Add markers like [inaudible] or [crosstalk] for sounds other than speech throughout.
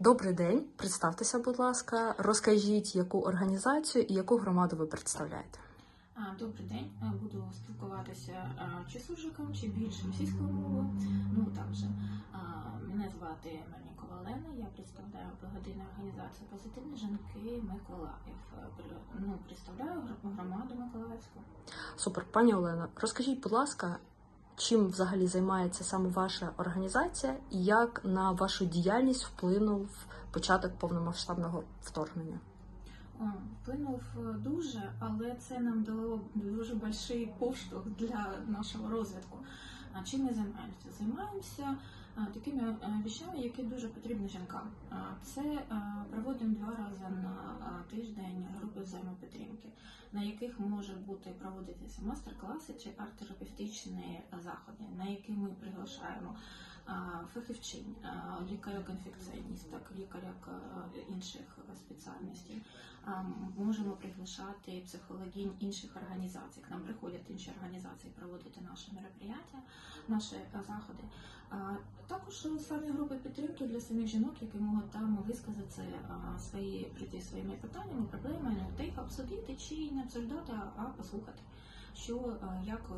Добрий день, представтеся, будь ласка, розкажіть, яку організацію і яку громаду ви представляєте. Добрий день. Буду спілкуватися чи суржиком, чи більш російською мовою. Ну також а, мене звати Мельникова Олена. Я представляю благодійну організацію Позитивні жінки Миколаїв. Е, Ну, представляю гр- громаду Миколаївську. Супер, пані Олено, розкажіть, будь ласка, чим взагалі займається саме ваша організація і як на вашу діяльність вплинув початок повномасштабного вторгнення? Вплинув е, дуже, але це нам дало дуже больший поштовх для нашого розвитку. А чим ми займаємося? Займаємося такими е, вещами, які дуже потрібні жінкам. Це е, проводимо два рази на тиждень групи взаємопідтримки, на яких може бути проводитися мастер-класи чи арт-терапевтичні е, заходи, на які ми приглашаємо фахівчинь, лікаря-конфекціоністок, лікаря е, інших спеціальностей. Можемо приглашати психологінь інших організацій. К нам приходять інші організації проводити наші мероприятия, наші е, заходи. Також е, самі групи підтримки для самих жінок, які можуть там висказати свої прийти своїми питаннями, проблемами, та їх обсудити чи не обсуждати, а послухати. Що е, як е,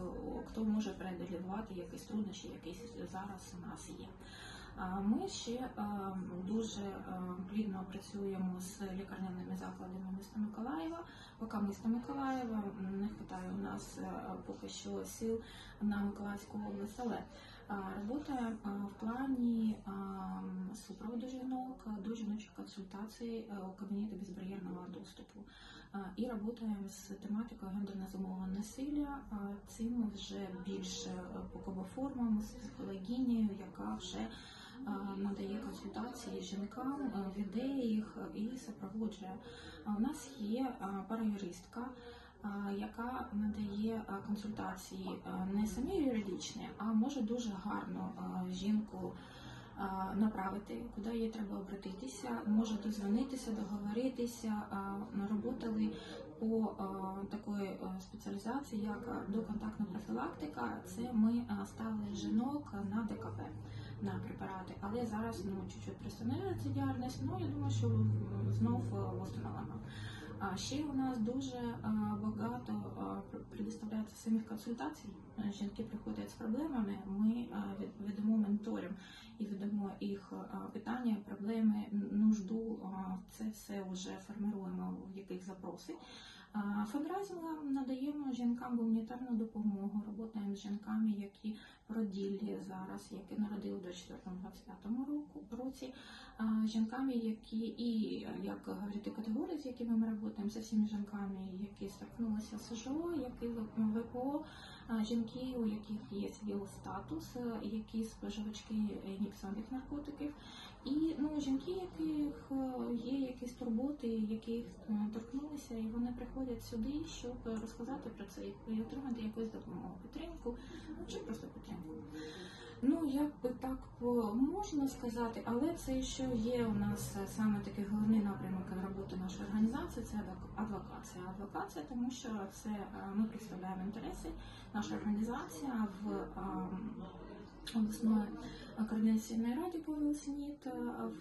хто може преодолювати якісь труднощі, які зараз у нас є. Ми ще е, дуже плідно працюємо з лікарняними закладами міста Миколаєва. Поки місто Миколаєва не вистачає у нас поки що сил на Миколаївську область, але Работаємо в плані супроводу жінок до жіночих консультацій у кабінеті безбар'єрного доступу. І працюємо з тематикою гендерно-зумового насилля. Цим вже більш е, покова з психологінею, яка вже надає консультації жінкам, е, веде їх і супроводжує. У нас є а, параюристка, яка надає консультації не самі юридичні, а може дуже гарно жінку направити, куди їй треба обратитися, може дозвонитися, договоритися. А, Ми Работали по такої спеціалізації, як доконтактна профілактика. Це ми ставили жінок на ДКП. На препарати, але зараз ну чуть-чуть пристановила ця діяльність. Ну я думаю, що знов е, встановлено. А ще у нас дуже багато предоставляється самих консультацій. Е, Жінки приходять з проблемами. Ми ведемо менторів і ведемо їх питання, проблеми, нужду. Це все вже формуємо в яких запроси. Фандрайзингом надаємо жінкам гуманітарну допомогу. роботаємо з жінками, які роділі зараз, які народили до 4-25 року році. Жінками, які і як говорити категорії, з якими ми працюємо, з всіми жінками, які стикнулися з СЖО, які ВПО, жінки, у яких є свій статус, які споживачки ніксонних наркотиків, і ну жінки, яких е, є якісь турботи, яких е, торкнулися, і вони приходять сюди, щоб розказати про це і отримати якусь допомогу, підтримку, ну чи просто підтримку. Ну, як би так можна сказати, але це ще є у нас е, саме такий головний напрямок роботи нашої організації це адвокація. Адвокація, тому що це е, ми представляємо інтереси. Наша організація в обласної координаційної раді по е,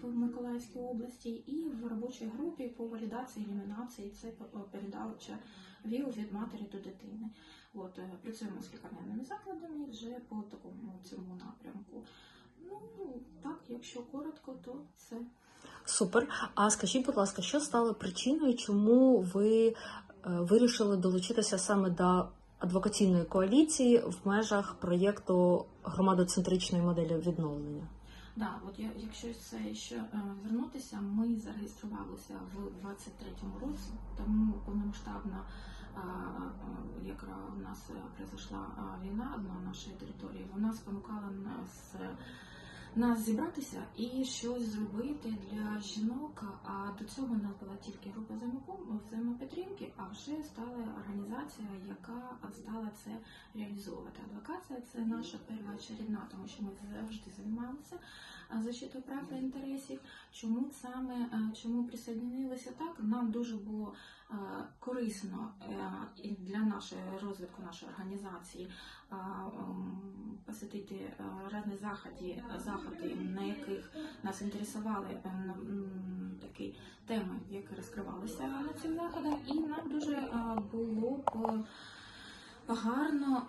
в Миколаївській області і в робочій групі по валідації елімінації це передача ВІЛ від матері до дитини. От е, працюємо з лікарняними закладами вже по такому цьому напрямку. Ну так, якщо коротко, то це Супер. А скажіть, будь ласка, що стало причиною, чому ви е, вирішили долучитися саме до адвокаційної коаліції в межах проєкту громадоцентричної моделі відновлення? Да, от я, якщо це ще е, вернутися, ми зареєструвалися в 23-му році, тому повномасштабна яка у нас е, произошла війна на нашій території, вона спонукала нас. Е, Нас зібратися і щось зробити для жінок. А до цього у нас була тільки група взаємопідтримки, а вже стала організація, яка стала це реалізовувати. Адвокація це наша перша очередна, тому що ми завжди займалися защитою прав і інтересів. Чому саме чому присоединилися так? Нам дуже було корисно е, і для нашої розвитку нашої організації посетити різні заходи, заходи, на яких нас інтересували такі теми, які розкривалися на цих заходах, і нам дуже було б гарно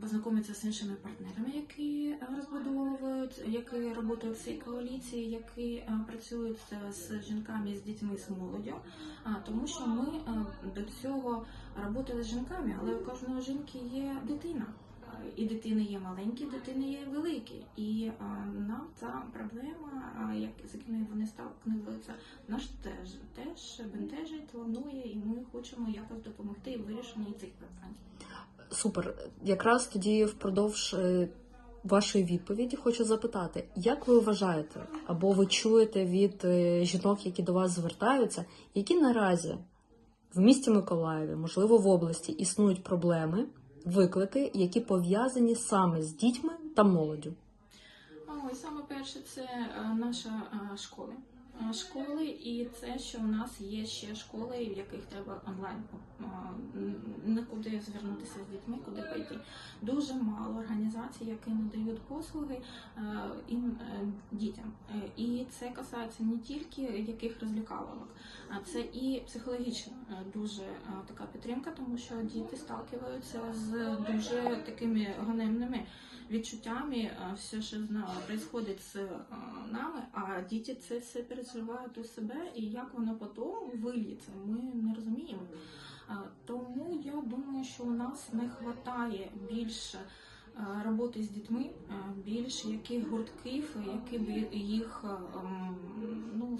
познайомитися з іншими партнерами, які е, розбудовують, які працюють в цій коаліції, які е, працюють з жінками, з дітьми, з молоддю. А, Тому що ми е, до цього працювали з жінками, але у кожної жінки є дитина. І дитини є маленькі, дитини є великі. І нам ця проблема, як, з якими вони сталкнулися, наш теж теж бентежить, планує, і ми хочемо якось допомогти в вирішенні цих питань. Супер. Якраз тоді впродовж е, вашої відповіді хочу запитати, як ви вважаєте, або ви чуєте від е, жінок, які до вас звертаються, які наразі в місті Миколаєві, можливо, в області існують проблеми, виклики, які пов'язані саме з дітьми та молоддю? Ой, саме перше, це е, наша е, школа. Е, Школи, і це, що в нас є ще школи, в яких треба онлайн е, нікуди звернутися з дітьми, куди пойти. Дуже мало організацій, які надають послуги ім, е, дітям. І це касається не тільки яких розвлікалок, а це і психологічна дуже така підтримка, тому що діти сталкиваються з дуже такими ганебними відчуттями, все, що відбувається з нами, а діти це все переживають у себе, і як воно потім виліться, ми не розуміємо. Тому я думаю, що у нас не вистачає більше е, роботи з дітьми, е, більш яких гуртків, які б їх е, ем, ну,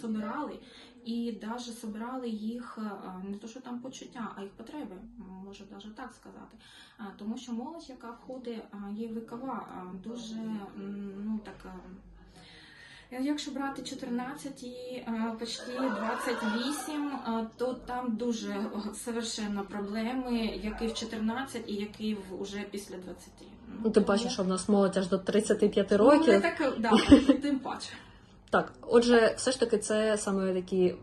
собирали, і навіть собирали їх не то, що там почуття, а їх потреби, можу навіть так сказати. Тому що молодь, яка входить, є вікова, дуже ну така. Е, Якщо брати 14 і почти 28, то там дуже е, совершенно проблеми, які в 14 і які в уже після 20. Ну, тим паче, що в нас молодь аж до 35 Ну, років. не так, да, [laughs] тим паче. Так, отже, все ж таки, це саме такі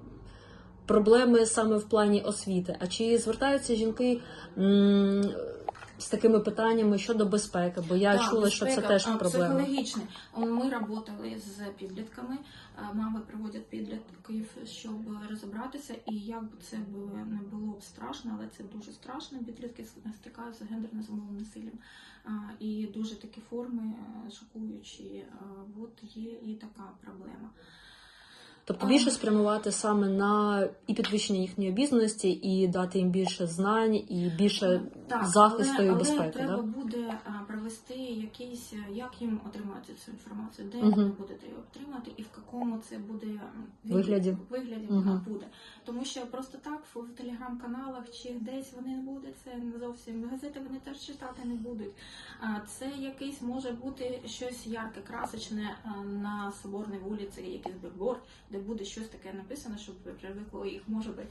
проблеми саме в плані освіти. А чи звертаються жінки м, з такими питаннями щодо безпеки? Бо я Так, чула, що це теж проблема. Психологічний. Ми працювали з підлітками, мами приводять підлітків, щоб розібратися, і як би це було, не було б страшно, але це дуже страшно. Підлітки стикаються з гендерно зумовним насиллям. І дуже такі форми е, шокуючі. От є і така проблема. Тобто більше спрямувати саме на і підвищення їхньої обізнаності, і дати їм більше знань, і більше Так, захисту але, і але треба Да? буде провести якийсь, як їм отримати цю інформацію, де Мгм. вони будуть її отримати, і в якому це буде Вигляді. вигляді Мгм. вона буде. Тому що просто так в, телеграм-каналах чи десь вони не будуть це не зовсім газети, вони теж читати не будуть. А це якийсь може бути щось ярке, красочне на соборній вулиці, якийсь бігборд, де буде щось таке написано, щоб привлекло їх може бути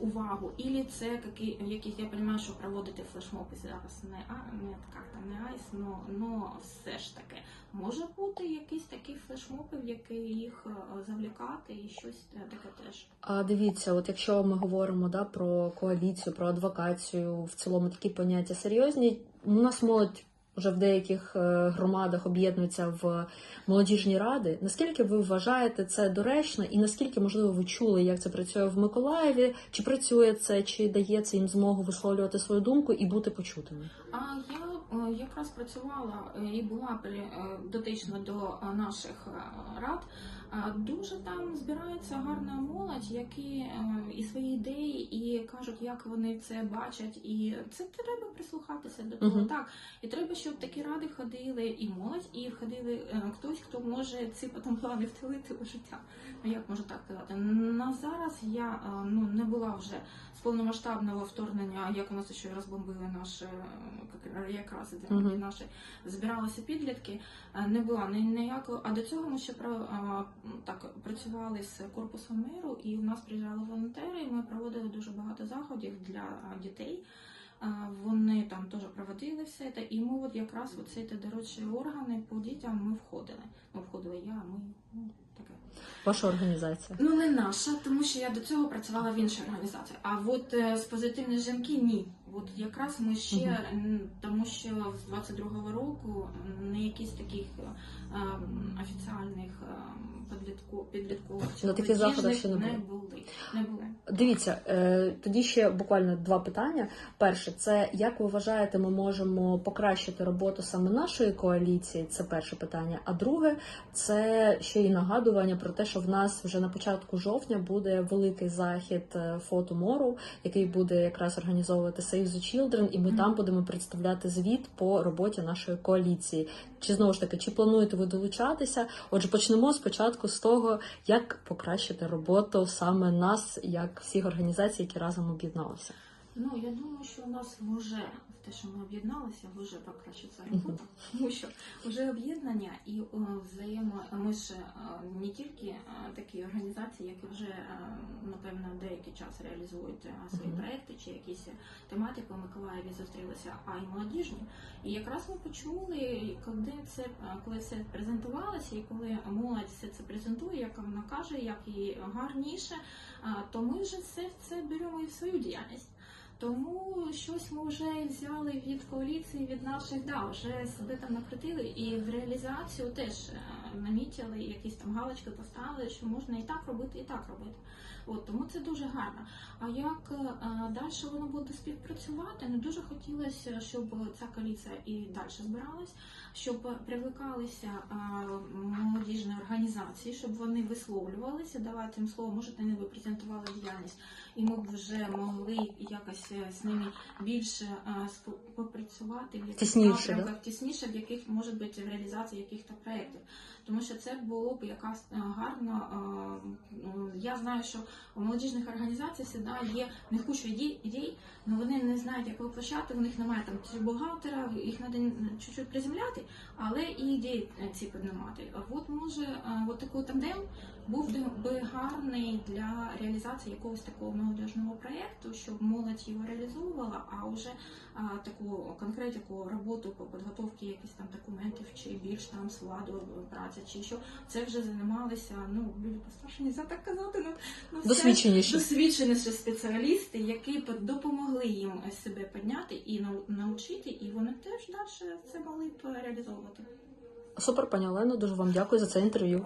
увагу. Ілі це які, якісь, я розумію, що проводити флешмоби зараз не, а, не як там, не айс, но, но все ж таки. Може бути якісь такі флешмоби, в які їх е, завлікати і щось е, таке теж. А дивіться, от якщо ми говоримо да, про коаліцію, про адвокацію, в цілому такі поняття серйозні, у нас молодь вже в деяких е, громадах об'єднуються в молодіжні ради. Наскільки ви вважаєте це доречно, і наскільки можливо ви чули, як це працює в Миколаєві? Чи працює це, чи дається їм змогу висловлювати свою думку і бути почутими? А я якраз працювала е, і була е, дотична до е, наших е, рад. Е, Дуже там збирається гарна молодь, які е, і свої ідеї, і кажуть, як вони це бачать. І це треба прислухатися до того. Мгм. Так, і треба, щоб такі ради ходили і молодь, і входили е, хтось, хто може ці потім плани втілити у життя. Ну як можу так сказати? На зараз я е, ну не була вже з повномасштабного вторгнення, як у нас ще розбомбили наше е, якраз Мгм. наші збиралися підлітки. е, Не була ні ніякого. А до цього ми ще про е, так працювали з корпусом миру, і у нас приїжджали волонтери. і Ми проводили дуже багато заходів для е, дітей. Вони там теж проводили все це, і ми от якраз в ці дорадчі органи по дітям ми входили. Ми входили я, ми ну, таке. Ваша організація. Ну не наша, тому що я до цього працювала в іншій організації. А от е, з позитивні жінки ні. От якраз ми ще тому, що з 22-го року не якісь таких е, ем, офіціальних ем, підлітку, підліткових На таких заходах ще не не було. були. Не були. Дивіться, е, тоді ще буквально два питання. Перше, це як ви вважаєте, ми можемо покращити роботу саме нашої коаліції? Це перше питання. А друге, це ще й нагадування про те, що в нас вже на початку жовтня буде великий захід е, фотомору, який буде якраз організовувати Save the Children, і ми Мгм. там будемо представляти звіт по роботі нашої коаліції. Чи знову ж таки, чи плануєте ви долучатися? Отже, почнемо спочатку з того, як покращити роботу саме нас, як всіх організацій, які разом об'єдналися. Ну я думаю, що у нас вже те, що ми об'єдналися, вже покращиться робота, тому що вже об'єднання і е, взаємо. Ми ж е, не тільки е, такі організації, які вже напевно деякий час реалізують свої проекти чи якісь тематики в Миколаєві зустрілися, а й молодіжні. І якраз ми почули, коли це коли це презентувалося, і коли молодь все це презентує, як вона каже, як і гарніше, то ми вже це, це беремо і в свою діяльність. Тому щось ми вже взяли від коаліції, від наших, да, вже себе там накрутили і в реалізацію теж е, намітили, якісь там галочки поставили, що можна і так робити, і так робити. От тому це дуже гарно. А як е, далі воно буде співпрацювати? Ну дуже хотілося, щоб ця коаліція і далі збиралась, щоб привлекалися е, молодіжні організації, щоб вони висловлювалися, давати їм слово, може, не ви презентували діяльність, і ми б вже могли якось е, з ними більше е, попрацювати в да? тісніше, в яких може бути в реалізації яких-то проєктів. Тому що це було б якась гарна. гарно. е, ну, Я знаю, що у молодіжних організацій завжди є не куча ідей, але вони не знають, як виплачати, у них немає там бухгалтера, їх треба чуть-чуть приземляти, але і ідеї е, ці піднімати. От може е, от такий тандем був би- гарний для реалізації якогось такого молодіжного проєкту, щоб молодь його реалізовувала, а вже а, таку конкретику роботу по підготовці якихось там документів чи більш там складу праці, чи що це вже займалися ну люди постарше, нельзя так казати. Ну, ну Досвідченіші. досвідченіші спеціалісти, які допомогли їм себе підняти і нау- навчити, і вони теж далі це могли б реалізовувати. Супер, пані Олено, дуже вам дякую за це інтерв'ю.